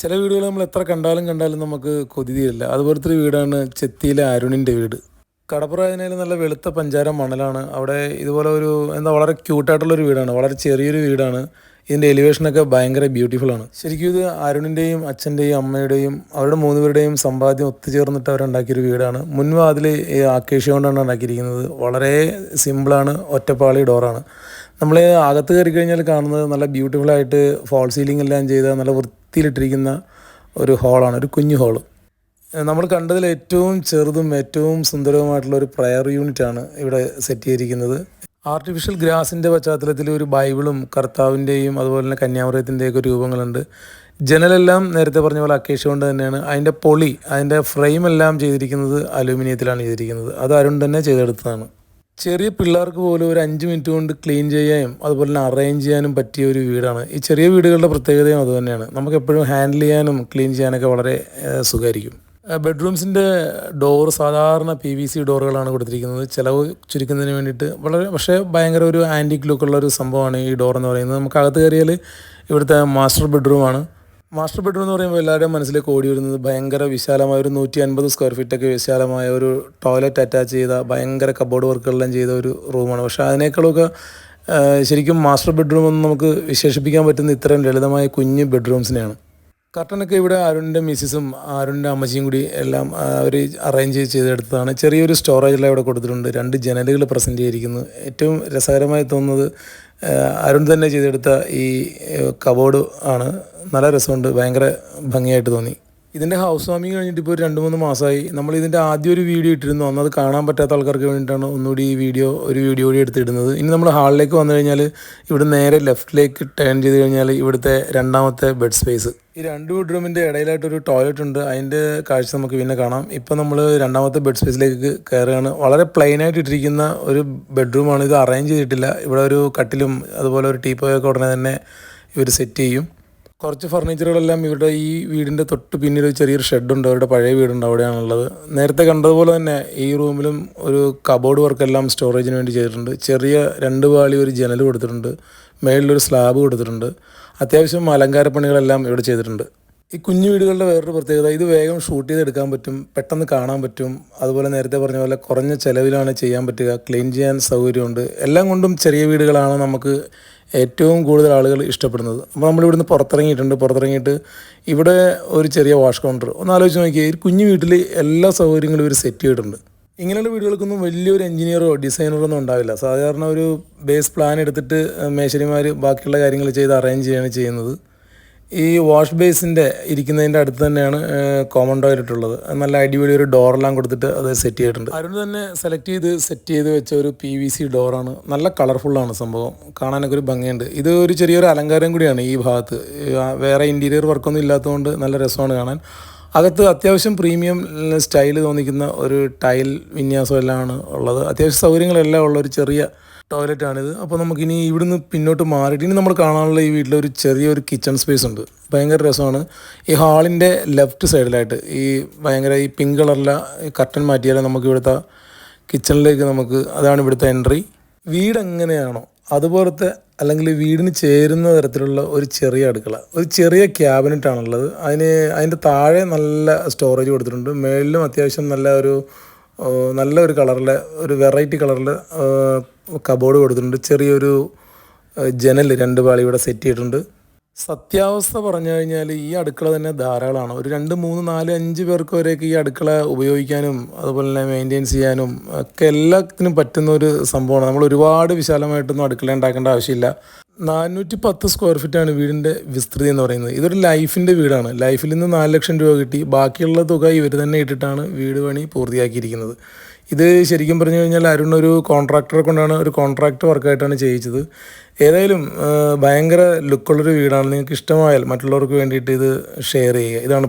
ചില വീടുകൾ നമ്മൾ എത്ര കണ്ടാലും കണ്ടാലും നമുക്ക് കൊതിയില്ല. അതുപോലത്തെ ഒരു വീടാണ് ചെത്തിയിലെ അരുണിന്റെ വീട്. കടപ്പുറ അതിനേൽ നല്ല വെളുത്ത പഞ്ചാര മണലാണ്. അവിടെ ഇതുപോലെ ഒരു എന്താ വളരെ ക്യൂട്ടായിട്ടുള്ളൊരു വീടാണ്. വളരെ ചെറിയൊരു വീടാണ്. ഇതിന്റെ എലിവേഷനൊക്കെ ഭയങ്കര ബ്യൂട്ടിഫുൾ ആണ്. ശരിക്കും ഇത് അരുണിന്റെയും അച്ഛന്റെയും അമ്മയുടെയും അവരുടെ മൂന്ന് പേരുടെയും സമ്പാദ്യം ഒത്തുചേർന്നിട്ട് അവരുണ്ടാക്കിയൊരു വീടാണ്. മുൻവാതിൽ ഈ ആക്കേഷ്യ കൊണ്ടാണ് ഉണ്ടാക്കിയിരിക്കുന്നത്. വളരെ സിമ്പിളാണ് ഒറ്റപ്പാളി ഡോറാണ് നമ്മൾ അകത്ത് കയറി കഴിഞ്ഞാൽ കാണുന്നത് നല്ല ബ്യൂട്ടിഫുള്ളായിട്ട് ഫോൾ സീലിംഗ് എല്ലാം ചെയ്ത നല്ല വൃത്തിയിലിട്ടിരിക്കുന്ന ഒരു ഹാളാണ് ഒരു കുഞ്ഞു ഹാൾ നമ്മൾ കണ്ടതിൽ ഏറ്റവും ചെറുതും ഏറ്റവും സുന്ദരവുമായിട്ടുള്ള ഒരു പ്രയർ യൂണിറ്റാണ് ഇവിടെ സെറ്റ് ചെയ്തിരിക്കുന്നത്. ആർട്ടിഫിഷ്യൽ ഗ്രാസിന്റെ പശ്ചാത്തലത്തിൽ ഒരു ബൈബിളും കർത്താവിന്റെയും അതുപോലെ തന്നെ കന്യാമൃഗത്തിന്റെയൊക്കെ രൂപങ്ങളുണ്ട്. ജനലെല്ലാം നേരത്തെ പറഞ്ഞ പോലെ അക്കേഷ കൊണ്ട് തന്നെയാണ്. അതിന്റെ പൊളി അതിന്റെ ഫ്രെയിം എല്ലാം ചെയ്തിരിക്കുന്നത് അലൂമിനിയത്തിലാണ് ചെയ്തിരിക്കുന്നത്. അത് അരുൺ തന്നെ ചെയ്തെടുത്തതാണ്. ചെറിയ പിള്ളേർക്ക് പോലും ഒരു അഞ്ച് മിനിറ്റ് കൊണ്ട് ക്ലീൻ ചെയ്യാനും അതുപോലെ തന്നെ അറേഞ്ച് ചെയ്യാനും പറ്റിയ ഒരു വീടാണ്. ഈ ചെറിയ വീടുകളുടെ പ്രത്യേകതയും അതുതന്നെയാണ് നമുക്ക് എപ്പോഴും ഹാൻഡിൽ ചെയ്യാനും ക്ലീൻ ചെയ്യാനൊക്കെ വളരെ സുഖമായിരിക്കും. ബെഡ്റൂംസിന്റെ ഡോർ സാധാരണ പി വി സി ഡോറുകളാണ് കൊടുത്തിരിക്കുന്നത്. ചിലവ് ചുരുക്കുന്നതിന് വേണ്ടിയിട്ട് വളരെ പക്ഷേ ഭയങ്കര ഒരു ആന്റിക് ലുക്കുള്ള ഒരു സംഭവമാണ് ഈ ഡോർ എന്ന് പറയുന്നത്. നമുക്ക് അകത്ത് കയറിയാൽ ഇവിടുത്തെ മാസ്റ്റർ ബെഡ്റൂമാണ്. മാസ്റ്റർ ബെഡ്റൂം എന്ന് പറയുമ്പോൾ എല്ലാവരുടെയും മനസ്സിലേക്ക് ഓടി വരുന്നത് ഭയങ്കര വിശാലമായ ഒരു നൂറ്റി അൻപത് സ്ക്വയർ ഫീറ്റൊക്കെ വിശാലമായ ഒരു ടോയ്ലറ്റ് അറ്റാച്ച് ചെയ്ത ഭയങ്കര കബോർഡ് വർക്കുകളെല്ലാം ചെയ്ത ഒരു റൂമാണ് പക്ഷേ അതിനേക്കാളൊക്കെ ശരിക്കും മാസ്റ്റർ ബെഡ്റൂം എന്ന് നമുക്ക് വിശേഷിപ്പിക്കാൻ പറ്റുന്ന ഇത്രയും ലളിതമായ കുഞ്ഞ് ബെഡ്റൂംസിനെയാണ്. കർട്ടനൊക്കെ ഇവിടെ അരുണിന്റെ മിസ്സിസും അരുണിന്റെ അമ്മച്ചിയും കൂടി എല്ലാം അവർ അറേഞ്ച് ചെയ്തെടുത്തതാണ്. ചെറിയൊരു സ്റ്റോറേജെല്ലാം ഇവിടെ കൊടുത്തിട്ടുണ്ട്. രണ്ട് ജനലുകൾ പ്രസന്റ് ചെയ്തിരിക്കുന്നു. ഏറ്റവും രസകരമായി തോന്നുന്നത് അരുൺ തന്നെ ചെയ്തെടുത്ത ഈ കബോർഡ് ആണ്. നല്ല രസമുണ്ട്. ഭയങ്കര ഭംഗിയായിട്ട് തോന്നി. ഇതിന്റെ ഹൗസ് വാമിങ് കഴിഞ്ഞിട്ട് ഇപ്പോൾ ഒരു രണ്ട് മൂന്ന് മാസമായി നമ്മൾ ഇതിന്റെ ആദ്യം ഒരു വീഡിയോ ഇട്ടിരുന്നു. അന്ന് അത് കാണാൻ പറ്റാത്ത ആൾക്കാർക്ക് വേണ്ടിയിട്ടാണ് ഒന്നുകൂടി ഈ വീഡിയോ ഒരു വീഡിയോ കൂടി എടുത്തിടുന്നത് ഇനി നമ്മൾ ഹാളിലേക്ക് വന്നു കഴിഞ്ഞാൽ ഇവിടെ നേരെ ലെഫ്റ്റിലേക്ക് ടേൺ ചെയ്ത് കഴിഞ്ഞാൽ ഇവിടുത്തെ രണ്ടാമത്തെ ബെഡ് സ്പേസ് ഈ രണ്ട് ബെഡ്റൂമിന്റെ ഇടയിലായിട്ടൊരു ടോയ്ലറ്റ് ഉണ്ട്. അതിന്റെ കാഴ്ച നമുക്ക് പിന്നെ കാണാം. ഇപ്പോൾ നമ്മൾ രണ്ടാമത്തെ ബെഡ് സ്പേസിലേക്ക് കയറുകയാണ്. വളരെ പ്ലെയിൻ ആയിട്ട് ഇട്ടിരിക്കുന്ന ഒരു ബെഡ്റൂമാണ് ഇത് അറേഞ്ച് ചെയ്തിട്ടില്ല. ഇവിടെ ഒരു കട്ടിലും അതുപോലെ ഒരു ടീപ്പോയൊക്കെ ഉടനെ തന്നെ ഇവർ സെറ്റ് ചെയ്യും. കുറച്ച് ഫർണിച്ചറുകളെല്ലാം ഇവിടെ ഈ വീടിന്റെ തൊട്ട് പിന്നിൽ ഒരു ചെറിയൊരു ഷെഡുണ്ട്. അവരുടെ പഴയ വീടുണ്ട് അവിടെയാണുള്ളത്. നേരത്തെ കണ്ടതുപോലെ തന്നെ ഈ റൂമിലും ഒരു കബോർഡ് വർക്കെല്ലാം സ്റ്റോറേജിന് വേണ്ടി ചെയ്തിട്ടുണ്ട്. ചെറിയ രണ്ട് പാളി ഒരു ജനൽ കൊടുത്തിട്ടുണ്ട്. മേളിലൊരു സ്ലാബ് കൊടുത്തിട്ടുണ്ട്. അത്യാവശ്യം അലങ്കാരപ്പണികളെല്ലാം ഇവിടെ ചെയ്തിട്ടുണ്ട്. ഈ കുഞ്ഞു വീടുകളുടെ വേറൊരു പ്രത്യേകത ഇത് വേഗം ഷൂട്ട് ചെയ്തെടുക്കാൻ പറ്റും പെട്ടെന്ന് കാണാൻ പറ്റും. അതുപോലെ നേരത്തെ പറഞ്ഞ പോലെ കുറഞ്ഞ ചിലവിലാണ് ചെയ്യാൻ പറ്റുക. ക്ലീൻ ചെയ്യാൻ സൗകര്യമുണ്ട്. എല്ലാം കൊണ്ടും ചെറിയ വീടുകളാണ് നമുക്ക് ഏറ്റവും കൂടുതൽ ആളുകൾ ഇഷ്ടപ്പെടുന്നത്. അപ്പോൾ നമ്മൾ ഇവിടുന്ന് പുറത്തിറങ്ങിയിട്ടുണ്ട്. പുറത്തിറങ്ങിയിട്ട് ഇവിടെ ഒരു ചെറിയ വാഷ് കൗണ്ടർ. ഒന്ന് ആലോചിച്ച് നോക്കിയാൽ ഈ കുഞ്ഞു വീട്ടിൽ എല്ലാ സൗകര്യങ്ങളും ഇവർ സെറ്റ് ചെയ്തിട്ടുണ്ട്. ഇങ്ങനെയുള്ള വീടുകൾക്കൊന്നും വലിയൊരു എഞ്ചിനീയറോ ഡിസൈനറോ ഒന്നും ഉണ്ടാവില്ല. സാധാരണ ഒരു ബേസ് പ്ലാൻ എടുത്തിട്ട് മേശരിമാർ ബാക്കിയുള്ള കാര്യങ്ങൾ ചെയ്ത് അറേഞ്ച് ചെയ്യാണ് ചെയ്യുന്നത്. ഈ വാഷ് ബേസിന്റെ ഇരിക്കുന്നതിന്റെ അടുത്ത് തന്നെയാണ് കോമൺ ടോയ്ലറ്റ് ഉള്ളത്. നല്ല അടിപൊളി ഒരു ഡോറെല്ലാം കൊടുത്തിട്ട് അത് സെറ്റ് ചെയ്തിട്ടുണ്ട്. അരുൺ തന്നെ സെലക്ട് ചെയ്ത് സെറ്റ് ചെയ്ത് വെച്ച ഒരു പി വി സി ഡോറാണ് നല്ല കളർഫുള്ളാണ് സംഭവം. കാണാനൊക്കെ ഒരു ഭംഗിയുണ്ട്. ഇത് ഒരു ചെറിയൊരു അലങ്കാരം കൂടിയാണ് ഈ ഭാഗത്ത്. വേറെ ഇന്റീരിയർ വർക്കൊന്നും ഇല്ലാത്തതുകൊണ്ട് നല്ല രസമാണ് കാണാൻ. അകത്ത് അത്യാവശ്യം പ്രീമിയം സ്റ്റൈൽ തോന്നിക്കുന്ന ഒരു ടൈൽ വിന്യാസം എല്ലാം ആണ് ഉള്ളത്. അത്യാവശ്യം സൗകര്യങ്ങളെല്ലാം ഉള്ള ഒരു ചെറിയ ടോയ്ലറ്റാണിത്. അപ്പോൾ നമുക്കിനി ഇവിടുന്ന് പിന്നോട്ട് മാറിയിട്ട് ഇനി നമ്മൾ കാണാനുള്ള ഈ വീട്ടിൽ ഒരു ചെറിയൊരു കിച്ചൺ സ്പേസ് ഉണ്ട്. ഭയങ്കര രസമാണ്. ഈ ഹാളിന്റെ ലെഫ്റ്റ് സൈഡിലായിട്ട് ഈ ഭയങ്കര ഈ പിങ്ക് കളറിലെ കർട്ടൻ മാറ്റിയാൽ നമുക്ക് ഇവിടുത്തെ കിച്ചണിലേക്ക് നമുക്ക് അതാണ് ഇവിടുത്തെ എൻട്രി വീട് എങ്ങനെയാണോ അതുപോലത്തെ അല്ലെങ്കിൽ വീടിന് ചേരുന്ന തരത്തിലുള്ള ഒരു ചെറിയ അടുക്കള ഒരു ചെറിയ ക്യാബിനറ്റ് ആണുള്ളത്. അതിന് അതിന്റെ താഴെ നല്ല സ്റ്റോറേജ് കൊടുത്തിട്ടുണ്ട്. മേളിലും അത്യാവശ്യം നല്ല ഒരു നല്ല ഒരു കളറിൽ ഒരു വെറൈറ്റി കളറിൽ കബോർഡ് കൊടുത്തിട്ടുണ്ട്. ചെറിയൊരു ജനൽ രണ്ട് പാളി ഇവിടെ സെറ്റ് ചെയ്തിട്ടുണ്ട്. സത്യാവസ്ഥ പറഞ്ഞു കഴിഞ്ഞാൽ ഈ അടുക്കള തന്നെ ധാരാളമാണ്. ഒരു രണ്ട് മൂന്ന് നാല് അഞ്ച് പേർക്ക് വരെയൊക്കെ ഈ അടുക്കള ഉപയോഗിക്കാനും അതുപോലെ തന്നെ മെയിന്റെയിൻസ് ചെയ്യാനും ഒക്കെ എല്ലാത്തിനും പറ്റുന്ന ഒരു സംഭവമാണ്. നമ്മൾ ഒരുപാട് വിശാലമായിട്ടൊന്നും അടുക്കള ഉണ്ടാക്കേണ്ട ആവശ്യമില്ല. നാനൂറ്റി പത്ത് സ്ക്വയർ ഫീറ്റാണ് വീടിന്റെ വിസ്തൃതി എന്ന് പറയുന്നത്. ഇതൊരു ലൈഫിന്റെ വീടാണ്. ലൈഫിൽ നിന്ന് നാല് ലക്ഷം രൂപ കിട്ടി. ബാക്കിയുള്ള തുക ഇവർ തന്നെ ഇട്ടിട്ടാണ് വീട് പണി പൂർത്തിയാക്കിയിരിക്കുന്നത്. ഇത് ശരിക്കും പറഞ്ഞു കഴിഞ്ഞാൽ അരുൺ ഒരു കോൺട്രാക്ടറെ കൊണ്ടാണ് ഒരു കോൺട്രാക്ട് വർക്കായിട്ടാണ് ചെയ്യിച്ചത്. ഏതായാലും ഭയങ്കര ലുക്കുള്ളൊരു വീടാണ്. നിങ്ങൾക്ക് ഇഷ്ടമായാൽ മറ്റുള്ളവർക്ക് വേണ്ടിയിട്ട് ഇത് ഷെയർ ചെയ്യുക. ഇതാണ്